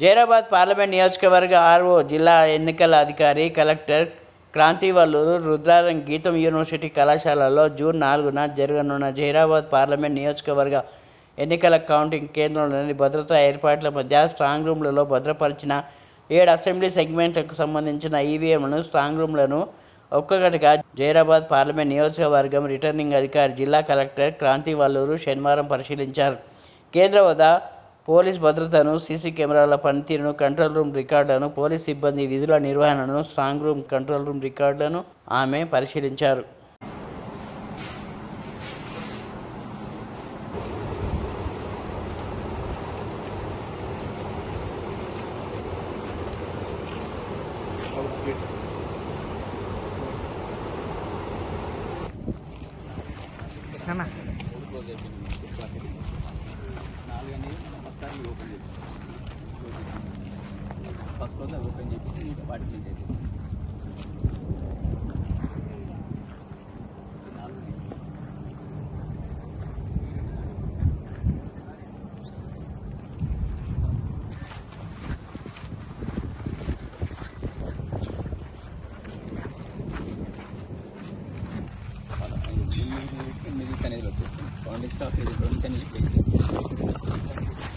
Zaheerabad parliament నియోజకవర్గ RO జిల్లా ఎన్నికల అధికారి కలెక్టర్ క్రాంతివల్లూరు రుద్రారం గీతం యూనివర్సిటీ కళాశాలలో జూన్ నాలుగున జరగనున్న జైరాబాద్ పార్లమెంట్ నియోజకవర్గ ఎన్నికల కౌంటింగ్ కేంద్రంలోని భద్రతా ఏర్పాట్ల మధ్య స్ట్రాంగ్ రూమ్లలో భద్రపరిచిన ఏడు అసెంబ్లీ సెగ్మెంట్లకు సంబంధించిన ఈవీఎంలను స్ట్రాంగ్ రూమ్లను ఒక్కొక్కటిగా జైరాబాద్ పార్లమెంట్ నియోజకవర్గం రిటర్నింగ్ అధికారి జిల్లా కలెక్టర్ క్రాంతివల్లూరు శనివారం పరిశీలించారు. కేంద్ర హోదా పోలీస్ భద్రతను సీసీ కెమెరాల పనితీరును కంట్రోల్ రూమ్ రికార్డులను పోలీస్ సిబ్బంది విధుల నిర్వహణను స్ట్రాంగ్ రూమ్ కంట్రోల్ రూమ్ రికార్డులను ఆమె పరిశీలించారు. ఫస్ట్ రోజు ఓపెన్ చేసి వాటికి మిగిలిన అనేది వచ్చేసి ఫౌండింగ్ స్టాక్ ఇది రెండు అనేది ప్లే చేస్తాం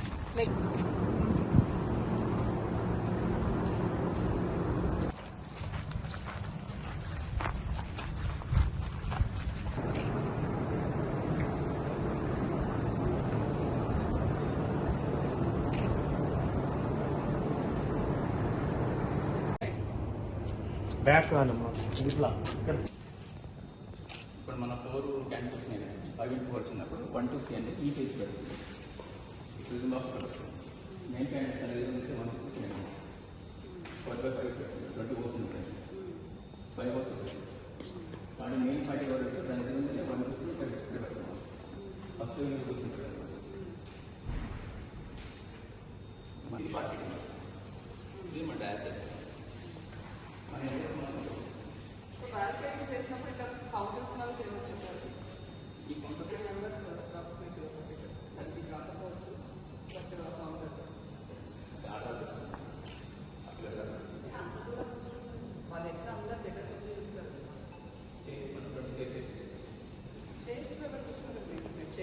బ్యాక్ ఇట్లా ఇప్పుడు మన ఫోర్ క్యాండిల్స్ వచ్చినాయి ఫైవ్ ఇంటూ వచ్చినప్పుడు వన్ టూ త్రీ అంటే ఈ ఫేస్ పెడుతుంది. రిజన్ బాక్స్ పెడుతుంది మెయిన్ క్యాండిల్స్ అనేది ఉంటే one two three four by five twenty fours ఉంటాయి ఫైవ్ ఫోర్స్ ఉంటాయి వాటి మెయిన్ పార్టీ ఎవరు అయితే దాని దగ్గర ఉంటే వన్ టూ త్రీ ఫైవ్ ఇక్కడ పెడతాం ఫస్ట్ కూర్చుంటారు ఇది పార్టీ ఇది మన డాసెట్ మన బ్యారికేడ్ చేసినప్పుడు ఇట్లా కౌంటర్స్ లాగా చేయవచ్చు సార్ ఈ కౌంటర్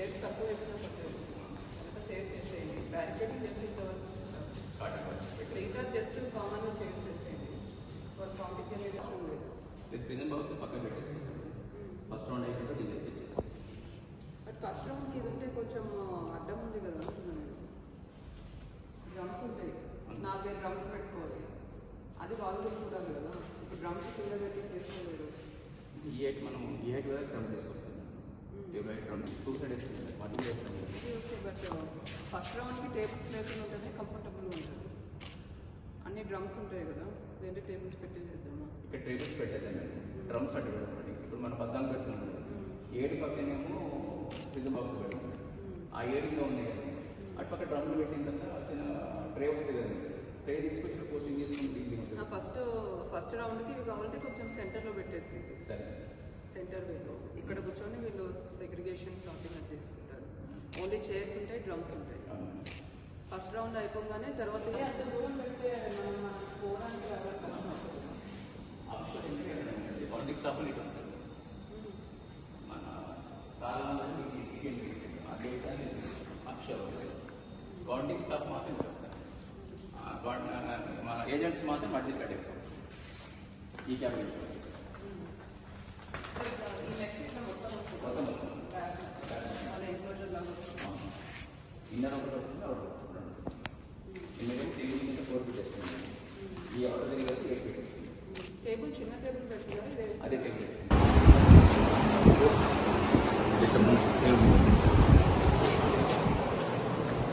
చైర్స్ తక్కువ వేసినా పట్టలేదు అంతా చైర్స్ వేసేయండి బ్యారికేడింగ్ జస్ట్ ఇంతవరకు స్టార్టింగ్ వచ్చి ఇప్పుడు ఇంకా జస్ట్ కామన్గా చైర్స్ వేసేయండి వాళ్ళు ప్రిజన్ బాక్స్ పక్కన ఫస్ట్ రౌండ్ అయిపోతే దీన్ని తెచ్చేసి బట్ ఫస్ట్ రౌండ్ ఇది ఉంటే కొంచెం అడ్డం ఉంది కదా డ్రమ్స్ ఉంటాయి నాలుగైదు డ్రమ్స్ పెట్టుకోవాలి అది వాళ్ళు కూడా చూడాలి కదా ఇప్పుడు డ్రమ్స్ కింద పెట్టి చేసుకోలేరు ఈ ఎయిట్ మనం ఈ ఎయిట్ వరకు రౌండ్ తీసుకొస్తాం ఫస్ట్ రౌండ్కి టేబుల్స్ లేకుండా ఉంటేనే కంఫర్టబుల్ ఉంటుంది. అన్ని డ్రమ్స్ ఉంటాయి కదా రెండు టేబుల్స్ పెట్టి చేద్దామా ఇక్కడ టేబుల్స్ పెట్టేదాన్ని డ్రమ్స్ అటు ఇప్పుడు మనం పద్నాలుగు పెడుతున్నాం. కదా ఏడు పక్కనేమో ప్రిజన్ బాక్స్ పెడతాం ఆ ఏడులో ఉన్నాయి కదా. అటు పక్క డ్రమ్లు పెట్టిన తర్వాత చిన్న ట్రే వస్తుంది కదా. ట్రే తీసుకొచ్చి పోస్టింగ్ ఉంటుంది. ఫస్ట్ ఫస్ట్ రౌండ్కి ఇవి కావాలంటే కొంచెం సెంటర్లో పెట్టేసి సరే. సెంటర్ వేలో ఇక్కడ సార్టింగ్ అది చేసుకుంటారు. ఓన్లీ చైర్స్ ఉంటాయి డ్రమ్స్ ఉంటాయి. ఫస్ట్ రౌండ్ అయిపోగానే తర్వాత అంత దూరం పెడితే మనం పోవడానికి. పబ్లిక్ స్టాఫ్ ఇటు వస్తారు మన చాలా కౌంటింగ్ స్టాఫ్ మాత్రం వస్తారు మన ఏజెంట్స్ మాత్రం మళ్ళీ ఇక్కడ ఈ క్యాబినెట్ మొత్తం వస్తుంది. లాగా వస్తుంది ఇన్నర్ ఒకటి వస్తుంది అవుట్ ఒకటి వస్తుంది మేము టేబుల్ మీద ఫోర్ ఫీట్ ఈ అవుటర్ దగ్గర ఎయిట్ ఫీట్ టేబుల్ చిన్న టేబుల్ పెట్టుకోవాలి అదే టేబుల్ డిస్టర్బెన్స్